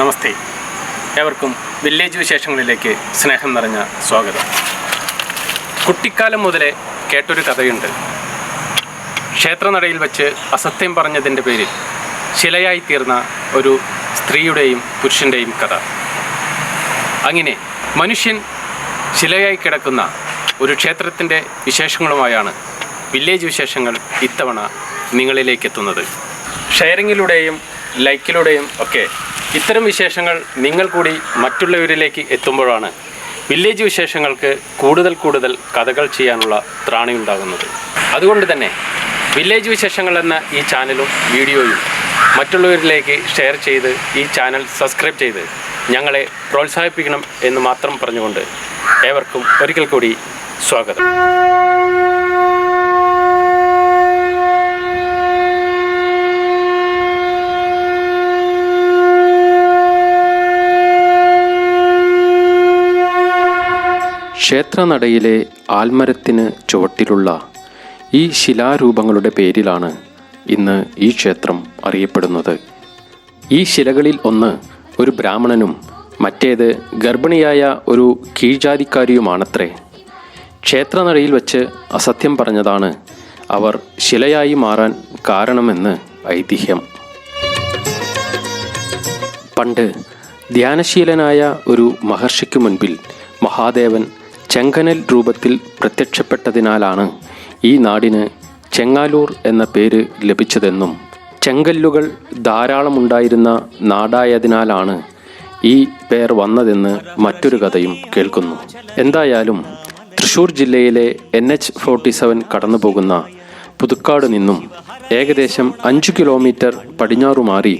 നമസ്തേ. ഏവർക്കും വില്ലേജ് വിശേഷങ്ങളിലേക്ക് സ്നേഹം നിറഞ്ഞ സ്വാഗതം. കുട്ടിക്കാലം മുതലേ കേട്ടൊരു കഥയുണ്ട്. ക്ഷേത്രനടയിൽ വെച്ച് അസത്യം പറഞ്ഞതിന്റെ പേരിൽ ശിലയായി തീർന്ന ഒരു സ്ത്രീയുടെയും പുരുഷന്റെയും കഥ. അങ്ങനെ മനുഷ്യൻ ശിലയായി കിടക്കുന്ന ഒരു ക്ഷേത്രത്തിന്റെ വിശേഷങ്ങളുമായാണ് വില്ലേജ് വിശേഷങ്ങൾ ഇത്തവണ നിങ്ങളിലേക്ക് എത്തുന്നത് ഷെയറിങ്ങിലൂടെയും ലൈക്കിലൂടെയും ഒക്കെ ഇത്തരം വിശേഷങ്ങൾ നിങ്ങൾ കൂടി മറ്റുള്ളവരിലേക്ക് എത്തുമ്പോഴാണ് വില്ലേജ് വിശേഷങ്ങൾക്ക് കൂടുതൽ കൂടുതൽ കഥകൾ ചെയ്യാനുള്ള ത്രാണിയുണ്ടാകുന്നത് അതുകൊണ്ട് തന്നെ വില്ലേജ് വിശേഷങ്ങൾ എന്ന ഈ ചാനലും വീഡിയോയും മറ്റുള്ളവരിലേക്ക് ഷെയർ ചെയ്ത് ഈ ചാനൽ സബ്സ്ക്രൈബ് ചെയ്ത് ഞങ്ങളെ പ്രോത്സാഹിപ്പിക്കണം എന്ന് മാത്രം പറഞ്ഞുകൊണ്ട് ഏവർക്കും ഒരിക്കൽ കൂടി സ്വാഗതം. ക്ഷേത്രനടയിലെ ആൽമരത്തിന് ചുവട്ടിലുള്ള ഈ ശിലാരൂപങ്ങളുടെ പേരിലാണ് ഇന്ന് ഈ ക്ഷേത്രം അറിയപ്പെടുന്നത്. ഈ ശിലകളിൽ ഒന്ന് ഒരു ബ്രാഹ്മണനും മറ്റേത് ഗർഭിണിയായ ഒരു കീഴ്ജാതിക്കാരിയുമാണത്രേ. ക്ഷേത്രനടയിൽ വച്ച് അസത്യം പറഞ്ഞതാണ് അവർ ശിലയായി മാറാൻ കാരണമെന്ന് ഐതിഹ്യം. പണ്ട് ധ്യാനശീലനായ ഒരു മഹർഷിക്ക് മുൻപിൽ മഹാദേവൻ ചെങ്കനൽ രൂപത്തിൽ പ്രത്യക്ഷപ്പെട്ടതിനാലാണ് ഈ നാടിന് ചെങ്ങാലൂർ എന്ന പേര് ലഭിച്ചതെന്നും ചെങ്കല്ലുകൾ ധാരാളമുണ്ടായിരുന്ന നാടായതിനാലാണ് ഈ പേർ വന്നതെന്ന് മറ്റൊരു കഥയും കേൾക്കുന്നു. എന്തായാലും തൃശൂർ ജില്ലയിലെ എൻ എച്ച് ഫോർട്ടി സെവൻ കടന്നുപോകുന്ന പുതുക്കാട് നിന്നും ഏകദേശം അഞ്ചു കിലോമീറ്റർ പടിഞ്ഞാറു മാറി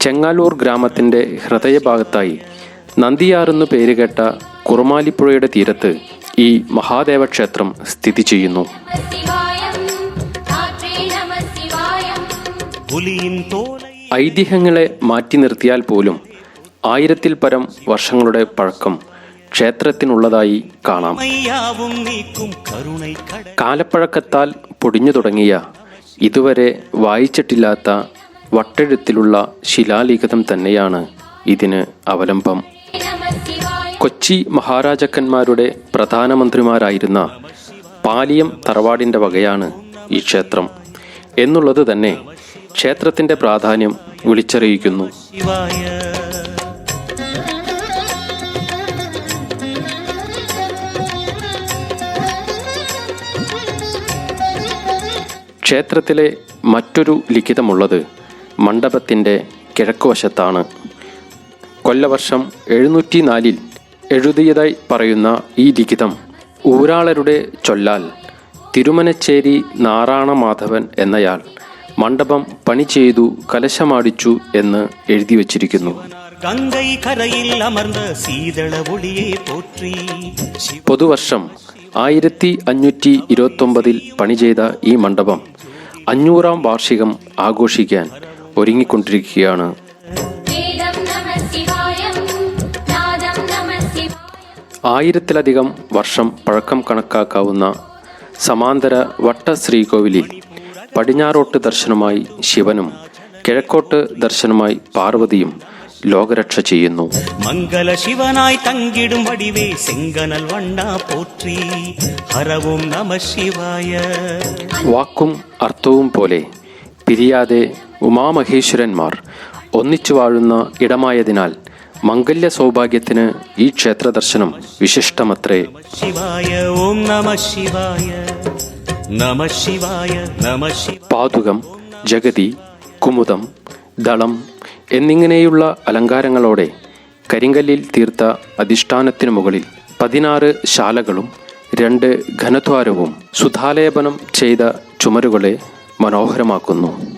ചെങ്ങാലൂർ ഗ്രാമത്തിന്റെ ഹൃദയഭാഗത്തായി നന്ദിയാറെന്നു പേരുകേട്ട കുറുമാലിപ്പുഴയുടെ തീരത്ത് ഈ മഹാദേവ ക്ഷേത്രം സ്ഥിതി ചെയ്യുന്നു. ഐതിഹ്യങ്ങളെ മാറ്റി നിർത്തിയാൽ പോലും ആയിരത്തിൽ പരം വർഷങ്ങളുടെ പഴക്കം ക്ഷേത്രത്തിനുള്ളതായി കാണാം. കാലപ്പഴക്കത്താൽ പൊടിഞ്ഞു തുടങ്ങിയ ഇതുവരെ വായിച്ചിട്ടില്ലാത്ത വട്ടെഴുത്തിലുള്ള ശിലാലിഖിതം തന്നെയാണ് ഇതിന് അവലംബം. കൊച്ചി മഹാരാജാക്കന്മാരുടെ പ്രധാനമന്ത്രിമാരായിരുന്ന പാലിയം തറവാടിന്റെ വകയാണ് ഈ ക്ഷേത്രം. എന്നുള്ളത് തന്നെ ക്ഷേത്രത്തിന്റെ പ്രാധാന്യം വിളിച്ചറിയിക്കുന്നു. ക്ഷേത്രത്തിലെ മറ്റൊരു ലിഖിതമുള്ളത് മണ്ഡപത്തിന്റെ കിഴക്കുവശത്താണ്. കൊല്ലവർഷം എഴുന്നൂറ്റി നാലിൽ എഴുതിയതായി പറയുന്ന ഈ ലിഖിതം ഊരാളരുടെ ചൊല്ലാൽ തിരുമനച്ചേരി നാറാണ മാധവൻ എന്നയാൾ മണ്ഡപം പണി ചെയ്തു കലശമാടിച്ചു എന്ന് എഴുതി വച്ചിരിക്കുന്നു. പൊതുവർഷം ആയിരത്തി അഞ്ഞൂറ്റി ഇരുപത്തൊമ്പതിൽ പണി ചെയ്ത ഈ മണ്ഡപം അഞ്ഞൂറാം വാർഷികം ആഘോഷിക്കാൻ ഒരുങ്ങിക്കൊണ്ടിരിക്കുകയാണ്. ആയിരത്തിലധികം വർഷം പഴക്കം കണക്കാക്കാവുന്ന സമാന്തര വട്ട ശ്രീകോവിലിൽ പടിഞ്ഞാറോട്ട് ദർശനമായി ശിവനും കിഴക്കോട്ട് ദർശനമായി പാർവതിയും ലോകരക്ഷ ചെയ്യുന്നു. മംഗല ശിവനായി തങ്കിടും വടിവേ സിംഗനൽ വണ്ണ പോറ്റി. ഹരവും നമ ശിവായ. വാക്കും അർത്ഥവും പോലെ പിരിയാതെ ഉമാമഹേശ്വരന്മാർ ഒന്നിച്ചു വാഴുന്ന ഇടമായതിനാൽ മംഗല്യ സൗഭാഗ്യത്തിന് ഈ ക്ഷേത്ര ദർശനം വിശിഷ്ടമത്രേ പാതുകം ജഗതി കുമുദം ദളം എന്നിങ്ങനെയുള്ള അലങ്കാരങ്ങളോടെ കരിങ്കല്ലിൽ തീർത്ത അധിഷ്ഠാനത്തിനു മുകളിൽ പതിനാറ് ശാലകളും രണ്ട് ഘനദ്വാരവും സുധാലേപനം ചെയ്ത ചുമരുകളെ മനോഹരമാക്കുന്നു.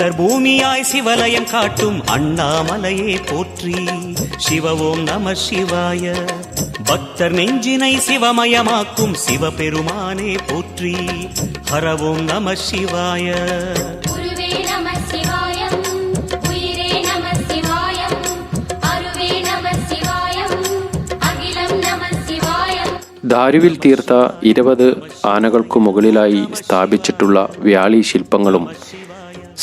இருளே நம சிவாயம் இனிமை நம சிவாயம் சித்தர் பூமியாய் சிவலயம் காட்டும் அண்ணாமலையே போற்றி சிவவோம் நம சிவாய பக்தர் நெஞ்சினை சிவமயமாக்கும் சிவபெருமானே போற்றி ஹரவோம் நம சிவாய குருவே நம சிவாயம் உயிரே நம சிவாயம் அருவே நம சிவாயம் அகிலம் நம சிவாயம் ദാരുവിൽ തീർത്ത ഇരുപത് ആനകൾക്കു മുകളിലായി സ്ഥാപിച്ചിട്ടുള്ള വ്യാളി ശില്പങ്ങളും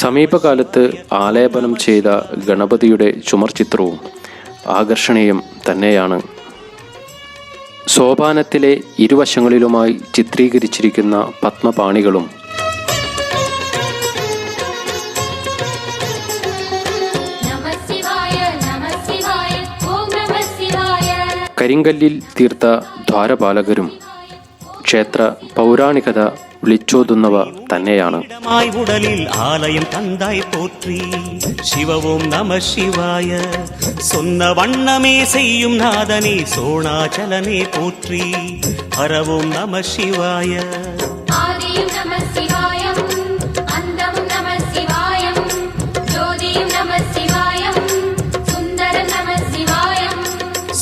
സമീപകാലത്ത് ആലേപനം ചെയ്ത ഗണപതിയുടെ ചുമർചിത്രവും ആകർഷണീയം തന്നെയാണ്. സോപാനത്തിലെ ഇരുവശങ്ങളിലുമായി ചിത്രീകരിച്ചിരിക്കുന്ന പത്മപാണികളും കരിങ്കല്ലിൽ തീർത്ത ദ്വാരപാലകരും ക്ഷേത്ര പൗരാണികത വിളിച്ചോതുന്നവ തന്നെയാണ് இடமாய் உடலில் ஆலயம் தந்தாய் போற்றி சிவவோம் நம சிவாய சொன்ன வண்ணமே செய்யும் நாதனே சோணாச்சலனே போற்றி ஹரவோம் நம சிவாய ஆதியும் நம சிவாயம்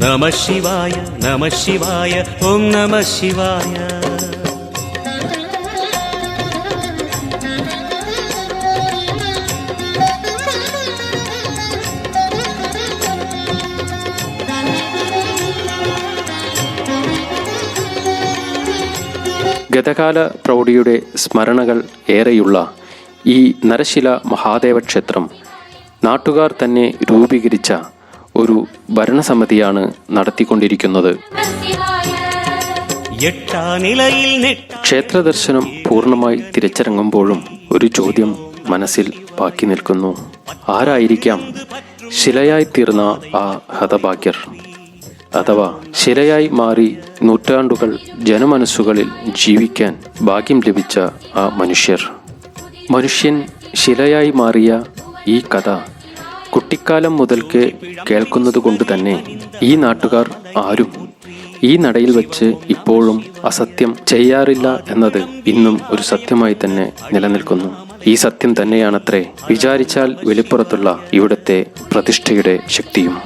നമ ശിവായ നമ ശിവായ ഓം നമ ശിവായ. ഗതകാല പ്രൗഢിയുടെ സ്മരണകൾ ഏറെയുള്ള ഈ നരശില മഹാദേവ ക്ഷേത്രം നാട്ടുകാർ തന്നെ രൂപീകരിച്ച ഒരു ഭരണസമിതിയാണ് നടത്തിക്കൊണ്ടിരിക്കുന്നത്. ക്ഷേത്ര ദർശനം പൂർണമായി തിരിച്ചിറങ്ങുമ്പോഴും ഒരു ചോദ്യം മനസ്സിൽ ബാക്കി നിൽക്കുന്നു. ആരായിരിക്കാം ശിലയായി തീർന്ന ആ ഹതഭാഗ്യർ? അഥവാ ശിലയായി മാറി നൂറ്റാണ്ടുകൾ ജനമനസ്സുകളിൽ ജീവിക്കാൻ ഭാഗ്യം ലഭിച്ച ആ മനുഷ്യർ? മനുഷ്യൻ ശിലയായി മാറിയ ഈ കഥ കുട്ടിക്കാലം മുതൽക്ക് കേൾക്കുന്നത് കൊണ്ട് തന്നെ ഈ നാട്ടുകാർ ആരും ഈ നടയിൽ വെച്ച് ഇപ്പോഴും അസത്യം ചെയ്യാറില്ല എന്നത് ഇന്നും ഒരു സത്യമായി തന്നെ നിലനിൽക്കുന്നു. ഈ സത്യം തന്നെയാണത്രേ. വിചാരിച്ചാൽ വെളിപ്പുറത്തുള്ള ഇവിടുത്തെ പ്രതിഷ്ഠയുടെ ശക്തിയും.